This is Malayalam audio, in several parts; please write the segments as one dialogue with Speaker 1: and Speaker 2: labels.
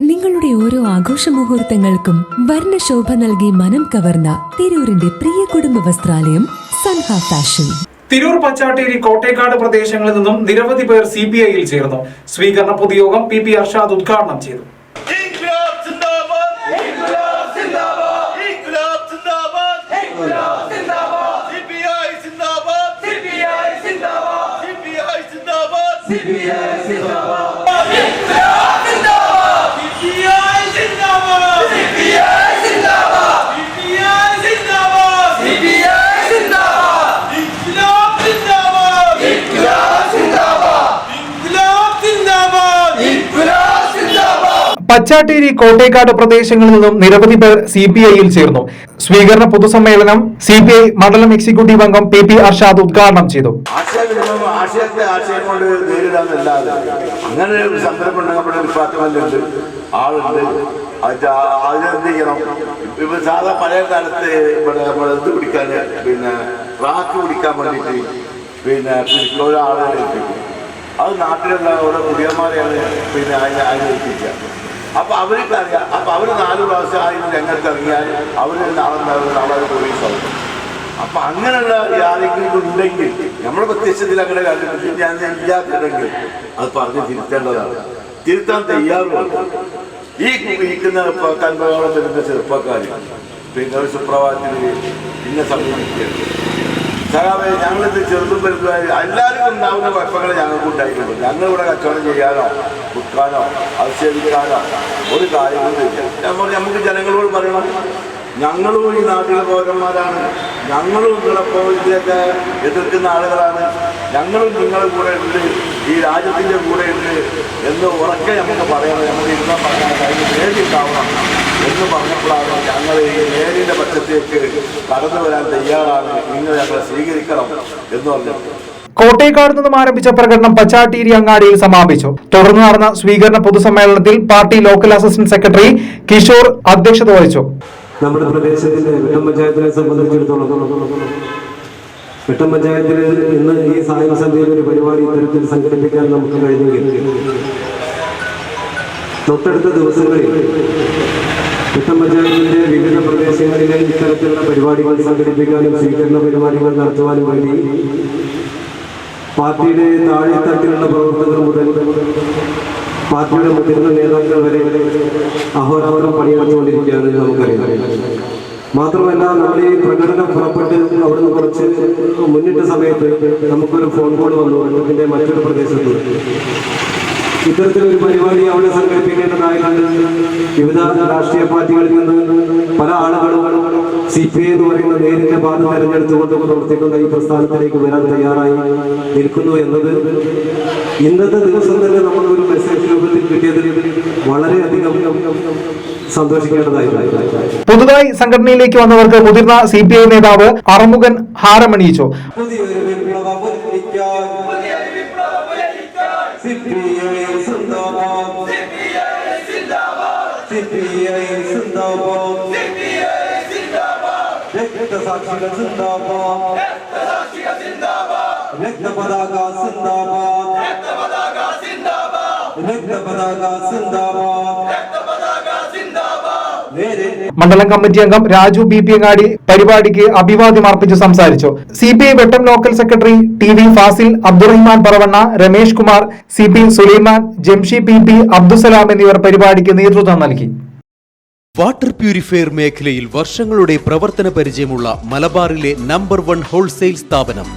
Speaker 1: നിങ്ങളുടെ ഓരോ ആഘോഷ മുഹൂർത്തങ്ങൾക്കും വർണശോഭ നൽകി മനം കവർന്ന തിരൂരിന്റെ പ്രിയ കുടുംബ വസ്ത്രാലയം സൻഹ ഫാഷൻ.
Speaker 2: തിരൂർ പച്ചാട്ടേരി കോട്ടേക്കാട് പ്രദേശങ്ങളിൽ നിന്നും നിരവധി പേർ സി ചേർന്നു. സ്വീകരണ പൊതുയോഗം പി പി അർഷാദ് ഉദ്ഘാടനം ചെയ്തു. പച്ചാട്ടേരി കോട്ടേക്കാട് പ്രദേശങ്ങളിൽ നിന്നും നിരവധി പേർ സി പി ഐയിൽ ചേർന്നു. സ്വീകരണ പൊതുസമ്മേളനം സി പി ഐ മണ്ഡലം എക്സിക്യൂട്ടീവ് അംഗം പി പി അർഷാദ് ഉദ്ഘാടനം ചെയ്തു.
Speaker 3: പിടിക്കാൻ പിന്നെ റാക്ക് വേണ്ടിയിട്ട് പിന്നെ ആളുകളെ ഏൽപ്പിക്കും. അത് നാട്ടിലുള്ള ഓരോ കുടിയന്മാരെയാണ് പിന്നെ അതിനെ അതിനെ ഏൽപ്പിക്കുക. അപ്പൊ അവർക്ക് അറിയാം അപ്പൊ അവർ നാല് പ്രാവശ്യം ആയിരുന്നു രംഗത്ത് ഇറങ്ങിയാൽ അവർ നാളെ നാളെ നാളെ പോലീസ് ആവും. അപ്പൊ അങ്ങനെയുള്ള ആരെങ്കിലും ഉണ്ടെങ്കിൽ നമ്മുടെ പ്രത്യക്ഷത്തിൽ അങ്ങനെ കണ്ടിട്ട് ഞാൻ ഇല്ലാത്തില്ലെങ്കിൽ അത് പറഞ്ഞ് തിരുത്തേണ്ടതാണ്. തിരുത്താൻ തയ്യാറുണ്ട് ഈ ഇരിക്കുന്ന കൺവകളെ വരുന്ന ചെറുപ്പക്കാർ പിന്നെ സുപ്രഭാതത്തിൽ ഇന്ന സമീപിക്കുകയാണ് സഹാബെ ഞങ്ങളിത് ചെറുതും പെരുത്തുമായി എല്ലാവർക്കും ഉണ്ടാവുന്ന കുഴപ്പങ്ങൾ ഞങ്ങൾക്ക് ഉണ്ടായിട്ടുണ്ട്. ഞങ്ങളിവിടെ കച്ചവടം ചെയ്യാനോ വിൽക്കാനോ അധിക്ഷേപിക്കാനോ ഒരു കാര്യങ്ങളും നമ്മൾ നമുക്ക് ജനങ്ങളോട് പറയണം. ഞങ്ങളും ഈ നാട്ടിലെ പൗരന്മാരാണ്. ഞങ്ങളും നിങ്ങളെപ്പോൾ ഇതിലൊക്കെ എതിർക്കുന്ന ആളുകളാണ്. ഞങ്ങളും നിങ്ങളുടെ കൂടെ ഉണ്ട്. ഈ രാജ്യത്തിന്റെ കൂടെ ഉണ്ട്. എന്ന് ഉറക്കെ നമുക്ക് പറയണം. നമുക്ക് ഇരുന്നാൽ പറഞ്ഞാൽ അതിന് നേരിട്ടാവണം എന്ന് പറഞ്ഞപ്പോഴാണ് ഞങ്ങൾ ഈ നേരിന്റെ പക്ഷത്തേക്ക് കടന്നു വരാൻ തയ്യാറാണ്. നിങ്ങൾ സ്വീകരിക്കണം എന്ന് പറഞ്ഞു.
Speaker 2: നിന്നും ആരംഭിച്ച പ്രകടനം പച്ചാട്ടീരി അങ്ങാടിയിൽ സമാപിച്ചു. തുടർന്ന് നടന്ന സ്വീകരണ പൊതുസമ്മേളനത്തിൽ party local assistant secretary Kishore അധ്യക്ഷത വഹിച്ചു.
Speaker 4: നമ്മുടെ പ്രദേശത്തിന്റെ വെട്ടം പഞ്ചായത്തിനെ സംബന്ധിച്ചിടത്തോളം വെട്ടം പഞ്ചായത്തിൽ ഇന്ന് ഈ സായം സന്ധ്യയിൽ ഒരു പരിപാടി ഇത്തരത്തിൽ സംഘടിപ്പിക്കാൻ നമുക്ക് കഴിഞ്ഞെങ്കിൽ തൊട്ടടുത്ത ദിവസങ്ങളിൽ വെട്ടം പഞ്ചായത്തിന്റെ വിവിധ പ്രദേശങ്ങളിലെ ഇത്തരത്തിലുള്ള പരിപാടികൾ സംഘടിപ്പിക്കാനും സ്വീകരണ പരിപാടികൾ നടത്തുവാനും വേണ്ടി പാർട്ടിയുടെ താഴെത്തട്ടിലുള്ള പ്രവർത്തകർ മുതൽ പാർട്ടിയുടെ മുതിർന്ന നേതാക്കൾ വരെ അഹോരാത്രം പണിയെടുത്തുകൊണ്ടിരിക്കുകയാണ് നമുക്കറിയാം. മാത്രമല്ല നമ്മൾ ഈ പ്രകടനം പുറപ്പെട്ട് അവിടുന്ന് കുറച്ച് മുന്നിട്ട സമയത്ത് നമുക്കൊരു ഫോൺ കോൾ വന്നു ഇതിന്റെ മറ്റൊരു പ്രദേശത്ത്. ഇത്തരത്തിലൊരു പരിപാടി അവിടെ സംഘടിപ്പിക്കേണ്ടതായിട്ടുണ്ട്. വിവിധ രാഷ്ട്രീയ പാർട്ടികളിൽ നിന്ന് പല ആളുകളും സി പി ഐ എന്ന് പറയുന്ന നേരിന്റെ പാത തെരഞ്ഞെടുത്തുകൊണ്ട് പ്രവർത്തിക്കുന്ന ഈ പ്രസ്ഥാനത്തിലേക്ക് വരാൻ തയ്യാറായി നിൽക്കുന്നു എന്നത് ഇന്നത്തെ ദിവസം തന്നെ നമ്മൾ ഒരു മെസ്സേജ് രൂപത്തിൽ കിട്ടിയതിൽ വളരെയധികം
Speaker 2: പുതുതായി സംഘടനയിലേക്ക് വന്നവർക്ക് മുതിർന്ന സി പി ഐ നേതാവ് അറമുഖൻ ഹാരമണിയിച്ചു
Speaker 4: വിപ്ലവം ഉന്നയിക്കാൻ സിപിഐ സിന്ദാബാദ് സിപിഐ രക്തസാക്ഷികൾ സിന്ദാബാദ് രക്തപതാക സിന്ദാബാദ്. രക്തപതാക സിന്ദാബാദ്. നേരെ
Speaker 2: മണ്ഡലം കമ്മിറ്റി അംഗം രാജു ബി പി അങ്ങാടി പരിപാടിക്ക് അഭിവാദ്യം അർപ്പിച്ച് സംസാരിച്ചു. C P I Vettom local secretary T V Fasil Abdurahiman Paravanna Ramesh Kumar C P Sulaiman Jamshi P P Abdussalam എന്നിവർ പരിപാടിക്ക് നേതൃത്വം നൽകി.
Speaker 5: വാട്ടർ പ്യൂരിഫയർ മേഖലയിൽ വർഷങ്ങളുടെ പ്രവർത്തന പരിചയമുള്ള മലബാറിലെ നമ്പർ വൺ ഹോൾസെയിൽ സ്ഥാപനം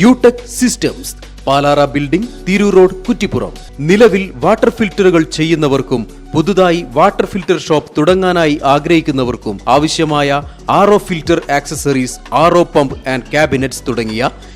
Speaker 5: Utech systems. Palara building Tirur road Kuttippuram. നിലവിൽ വാട്ടർ ഫിൽറ്ററുകൾ ചെയ്യുന്നവർക്കും പുതുതായി വാട്ടർ ഫിൽറ്റർ ഷോപ്പ് തുടങ്ങാനായി ആഗ്രഹിക്കുന്നവർക്കും ആവശ്യമായ R filter accessories R pump and cabinets തുടങ്ങിയ